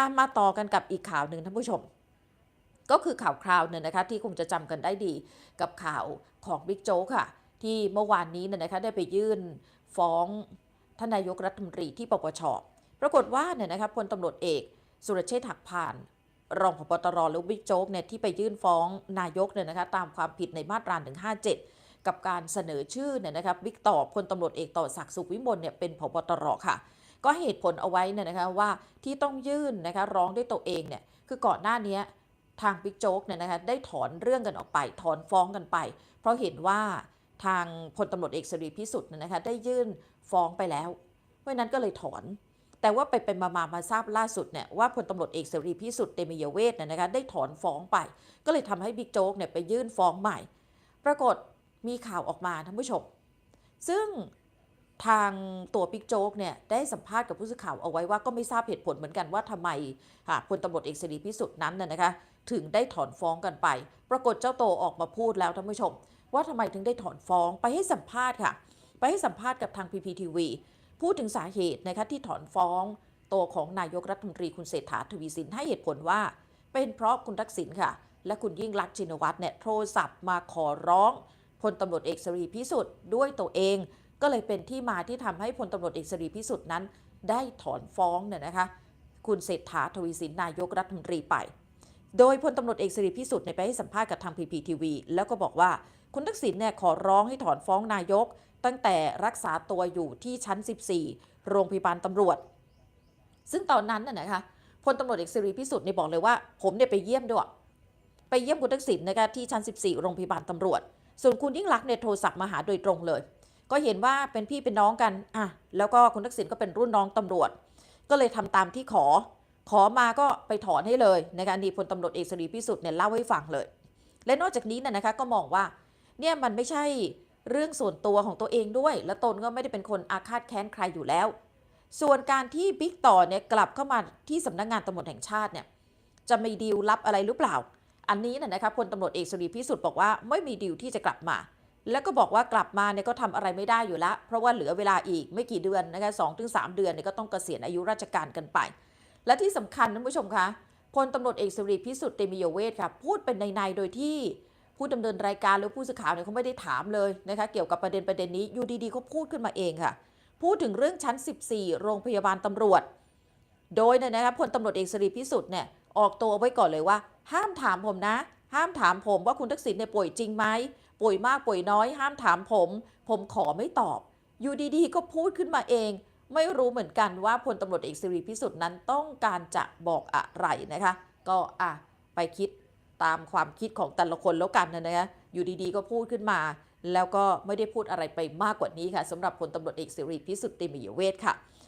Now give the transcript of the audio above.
อะมาต่อกันกับอีกข่าวหนึ่งท่านผู้ชม ก็คือข่าวคราวเนี่ยนะคะที่คงจะจำกันได้ดีกับข่าวของบิ๊กโจ๊กค่ะ ที่เมื่อวานนี้เนี่ยนะคะได้ไปยื่นฟ้องท่านนายกรัฐมนตรีที่ปปชปรากฏว่าเนี่ยนะคะพลตำรวจเอก สุรเชษฐ์หักพาน รองพบตรหรือบิ๊กโจ๊กเนี่ยที่ไปยื่นฟ้องนายกเนี่ยนะคะตามความผิดในมาตรา 157 กับการเสนอชื่อเนี่ยนะครับบิ๊กต่อพลตำรวจเอกต่อศักดิ์สุขวิมลเนี่ยเป็นพบตรค่ะ ก็เหตุผลเอาไว้เนี่ยนะคะว่าที่ต้องยื่นนะคะร้องด้วยตัวเองเนี่ยคือก่อนหน้านี้ทางบิ๊กโจ๊กเนี่ยนะคะได้ถอนเรื่องกันออกไป ถอนฟ้องกันไป เพราะเห็นว่าทางพลตำรวจเอกสรีพิสุทธิ์เนี่ยนะคะได้ยื่นฟ้องไปแล้ว เพราะนั้นก็เลยถอน แต่ว่าไปเป็นมามามาทราบล่าสุดเนี่ยว่าพลตำรวจเอกสรีพิสุทธิ์เตมียเวทเนี่ยนะคะได้ถอนฟ้องไป ก็เลยทำให้บิ๊กโจ๊กเนี่ยไปยื่นฟ้องใหม่ ปรากฏมีข่าวออกมาท่านผู้ชม ซึ่ง ทางตัวบิ๊กโจ๊กเนี่ยได้สัมภาษณ์กับผู้สื่อข่าวเอาไว้ว่าก็ไม่ทราบเหตุผลเหมือนกันว่าทำไมหากพลตำรวจเอกเสรีพิสุทธิ์นั้นน่ะนะคะถึงได้ถอนฟ้องกันไป ปรากฏเจ้าโตออกมาพูดแล้วท่านผู้ชม ว่าทำไมถึงได้ถอนฟ้องไปให้สัมภาษณ์ค่ะ ไปให้สัมภาษณ์กับทาง PPTV พูดถึงสาเหตุนะคะที่ถอนฟ้องตัวของนายกรัฐมนตรีคุณเศรษฐาทวีสินให้เหตุผลว่า เป็นเพราะคุณทักษิณค่ะ และคุณยิ่งรักชินวัตรเนี่ยโทรศัพท์มาขอร้องพลตำรวจเอกเสรีพิสุทธิ์ด้วยตัวเอง ก็เลยเป็นที่มาที่ทำให้พลตำรวจเอกเสรีพิสุทธิ์นั้น ได้ถอนฟ้องเนี่ยนะคะคุณเศรษฐาทวีสินนายกรัฐมนตรีไป โดยพลตำรวจเอกเสรีพิสุทธิ์เนี่ยไปให้สัมภาษณ์กับทางพีพีทีวีแล้วก็บอกว่าคุณทักษิณเนี่ยขอร้องให้ถอนฟ้องนายก ตั้งแต่รักษาตัวอยู่ที่ชั้น 14 โรงพยาบาลตำรวจ ซึ่งตอนนั้นน่ะนะคะพลตำรวจเอกเสรีพิสุทธิ์เนี่ยบอกเลยว่า ผมเนี่ยไปเยี่ยมด้วย ไปเยี่ยมคุณทักษิณนะคะที่ชั้น 14 โรงพยาบาลตำรวจ ส่วนคุณยิ่งรักเนี่ยโทรศัพท์มาหาโดยตรงเลย ก็เห็นว่าเป็นพี่เป็นน้องกันอะแล้วก็คุณทักษิณก็เป็นรุ่นน้องตำรวจ ก็เลยทำตามที่ขอ ขอมาก็ไปถอนให้เลยนะคะนี่พลตำรวจเอกสรีพิสุทธิ์เนี่ยเล่าให้ฟังเลย และนอกจากนี้เนยนะคะก็มองว่าเนี่ยมันไม่ใช่เรื่องส่วนตัวของตัวเองด้วย และตนก็ไม่ได้เป็นคนอาฆาตแค้นใครอยู่แล้ว ส่วนการที่บิ๊กต่อเนี่ยกลับเข้ามาที่สำนักงานตำรวจแห่งชาติเนี่ยจะมีดีลลับอะไรหรือเปล่า อันนี้นะนะคะพลตำรวจเอกสรีพิสุทธิ์บอกว่าไม่มีดีลที่จะกลับมา แล้วก็บอกว่ากลับมาเนี่ยก็ทำอะไรไม่ได้อยู่แล้ว เพราะว่าเหลือเวลาอีกไม่กี่เดือนนะคะสองถึงสามเดือนเนี่ยก็ต้องเกษียณอายุราชการกันไป และที่สำคัญท่านผู้ชมคะพลตำรวจเอกเสรีพิสุทธิ์เตมียเวทค่ะพูดเป็นใน ๆ โดยที่ผู้ดำเนินรายการหรือผู้สื่อข่าวเนี่ยเขาไม่ได้ถามเลยนะคะเกี่ยวกับประเด็นประเด็นนี้อยู่ดีๆเขาพูดขึ้นมาเองค่ะ พูดถึงเรื่องชั้น 14 โรงพยาบาลตำรวจ โดยเนี่ยนะคะพลตำรวจเอกเสรีพิสุทธิ์เนี่ยออกตัวไว้ก่อนเลยว่า ห้ามถามผมนะ ห้ามถามผมว่าคุณทักษิณเนี่ยป่วยจริงไหม ป่วยมากป่วยน้อยห้ามถามผม ผมขอไม่ตอบ อยู่ดีๆ ก็พูดขึ้นมาเอง ไม่รู้เหมือนกันว่าพลตำรวจเอกเสรีพิสุทธิ์นั้นต้องการจะบอกอะไรนะคะ ก็อะไปคิดตามความคิดของแต่ละคนแล้วกันนะนะอยู่ดีๆ ก็พูดขึ้นมา แล้วก็ไม่ได้พูดอะไรไปมากกว่านี้ค่ะสำหรับพลตำรวจเอกเสรีพิสุทธิ์เตมียเวทค่ะ